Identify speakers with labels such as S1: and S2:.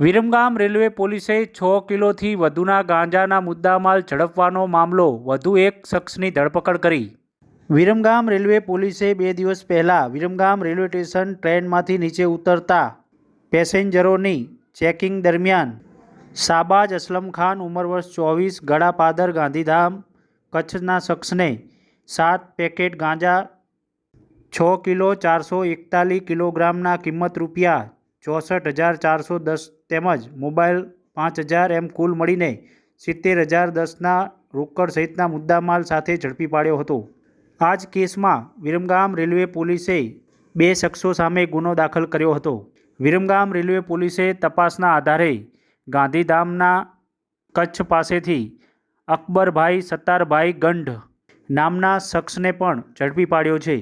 S1: Viramgam railway પોલીસે છ કિલોથી વધુના ગાંજાના મુદ્દામાલ ઝડપવાનો મામલો વધુ એક શખ્સની ધરપકડ કરી. વિરમગામ રેલવે પોલીસે બે દિવસ પહેલાં વિરમગામ રેલવે સ્ટેશન ટ્રેનમાંથી નીચે ઉતરતા પેસેન્જરોની ચેકિંગ દરમિયાન શાબાજ અસલમ ખાન ઉંમર વર્ષ ચોવીસ, ગળાપાદર, ગાંધીધામ કચ્છના શખ્સને સાત પેકેટ ગાંજા, છ કિલો ચારસો એકતાલીસ કિલોગ્રામના કિંમત રૂપિયા ચોસઠ હજાર ચારસો દસ તેમજ મોબાઈલ પાંચ હજાર એમ કુલ મળીને સિત્તેર હજાર દસના રોકડ સહિતના મુદ્દામાલ સાથે ઝડપી પાડ્યો હતો. આ જ કેસમાં વિરમગામ રેલવે પોલીસે બે શખ્સો સામે ગુનો દાખલ કર્યો હતો. વિરમગામ રેલવે પોલીસે તપાસના આધારે ગાંધીધામના કચ્છ પાસેથી અકબરભાઈ સત્તારભાઈ ગંઢ નામના શખ્સને પણ ઝડપી પાડ્યો છે.